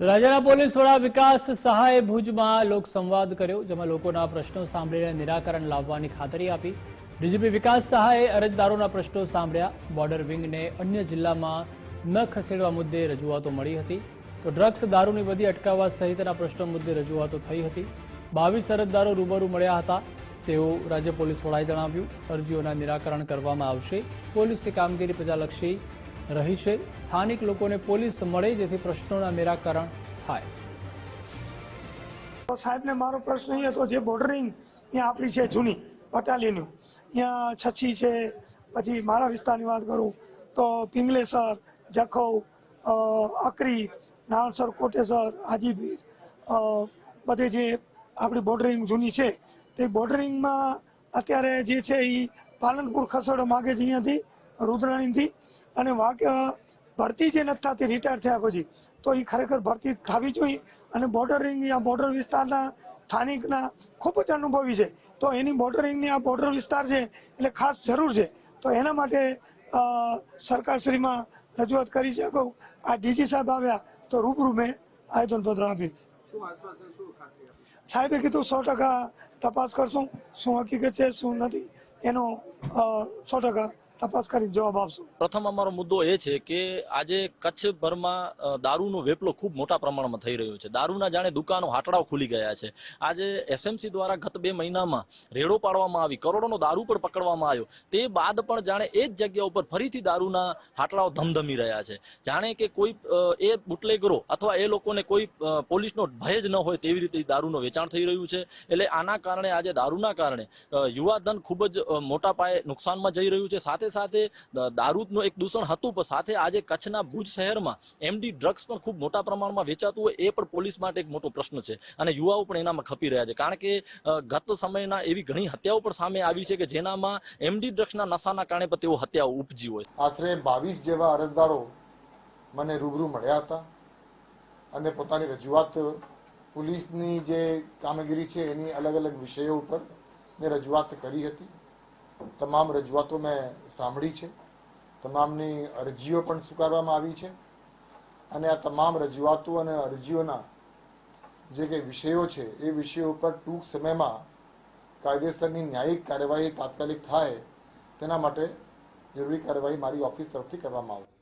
તો રાજ્યના પોલીસ વડા વિકાસ સહાયે ભુજમાં લોકસંવાદ કર્યો, જેમાં લોકોના પ્રશ્નો સાંભળીને નિરાકરણ લાવવાની ખાતરી આપી. ડીજીપી વિકાસ સહાયે અરજદારોના પ્રશ્નો સાંભળ્યા. બોર્ડર વિંગને અન્ય જિલ્લામાં ન ખસેડવા મુદ્દે રજૂઆતો મળી હતી. તો ડ્રગ્સ દારૂની બધી અટકાવવા સહિતના પ્રશ્નો મુદ્દે રજૂઆતો થઈ હતી. બાવીસ અરજદારો રૂબરૂ મળ્યા હતા. તેવું રાજ્ય પોલીસ વડાએ જણાવ્યું, અરજીઓના નિરાકરણ કરવામાં આવશે. પોલીસની કામગીરી પ્રજાલક્ષી રહી છે. સ્થાનિક લોકોને પોલીસ મળે જેથી પ્રશ્નોના નિરાકરણ થાય. સાહેબને મારો પ્રશ્ન એ હતો જે બોર્ડરિંગ અહીંયા આપણી છે જૂની બટાલિયનનું અહીંયા છછી છે, પછી મારા વિસ્તારની વાત કરું તો પિંગલેસર, જખૌ અકરી, નાણસર, કોટેસર, હાજીપીર બધે જે આપણી બોર્ડરિંગ જૂની છે તે બોર્ડરિંગમાં અત્યારે જે છે એ પાલનપુર ખસેડવા માગે છે અહીંયાથી. રુદ્રાણીથી અને ભરતી જે નથી થતી રિટાયર થયા પછી, તો એ ખરેખર ભરતી થવી જોઈએ અને બોર્ડરિંગ આ બોર્ડર વિસ્તારના સ્થાનિકના ખૂબ જ અનુભવી છે. તો એની બોર્ડરિંગની આ બોર્ડર વિસ્તાર છે, એટલે ખાસ જરૂર છે. તો એના માટે સરકારશ્રીમાં રજૂઆત કરી કહું આ ડીજી સાહેબ આવ્યા, તો રૂબરૂ મેં આવેદનપત્ર આપ્યું સાહેબે કીધું, સો ટકા તપાસ કરશું. શું હકીકત છે, શું નથી? એનો સો ટકા તપાસ કરી જવાબ આપશું. પ્રથમ અમારો મુદ્દો એ છે કે આજે કચ્છભરમાં દારૂનો વેપલો ખૂબ મોટા પ્રમાણમાં થઈ રહ્યો છે. દારૂના જાણે દુકાનો હાટડાઓ ખુલી ગયા છે. આજે એસએમસી દ્વારા ગત બે મહિનામાં રેડો પાડવામાં આવી, કરોડોનો દારૂ પણ પકડવામાં આવ્યો. તે બાદ પણ જાણે એ જ જગ્યા ઉપર ફરીથી દારૂના હાટડાઓ ધમધમી રહ્યા છે. જાણે કે કોઈ એ બુટલેગરો અથવા એ લોકોને કોઈ પોલીસનો ભય જ ન હોય તેવી રીતે દારૂનો વેચાણ થઈ રહ્યું છે. એટલે આના કારણે, આજે દારૂના કારણે યુવાધન ખૂબ જ મોટા પાયે નુકસાનમાં જઈ રહ્યું છે. સાથે સાથે સાથે દારૂનું એક દૂષણ હતું, પણ સાથે આજે કચ્છના ભુજ શહેરમાં એમડી ડ્રગ્સ પણ ખૂબ મોટા પ્રમાણમાં વેચાતું હોય, એ પણ પોલીસ માટે એક મોટો પ્રશ્ન છે. અને યુવાઓ પણ એનામાં ખપી રહ્યા છે. કારણ કે ગત સમયના એવી ઘણી હત્યાઓ પણ સામે આવી છે કે જેનામાં એમડી ડ્રગ્સના નશાના કારણે પણ તેઓ હત્યાઓ ઉપજી હોય. આશરે બાવીસ જેવા અરજદારો મને રૂબરૂ મળ્યા હતા અને પોતાની રજૂઆત પોલીસની જે કામગીરી છે એની અલગ અલગ વિષયો ઉપર મેં રજૂઆત કરી હતી. તમામ રજૂઆતો મેં સાંભળી છે. તમામની અરજીઓ પણ સ્વીકારવામાં આવી છે. અને આ તમામ રજૂઆતો અને અરજીઓના જે કંઈ વિષયો છે, એ વિષયો ઉપર ટૂંક સમયમાં કાયદેસરની ન્યાયિક કાર્યવાહી તાત્કાલિક થાય તેના માટે જરૂરી કાર્યવાહી મારી ઓફિસ તરફથી કરવામાં આવશે.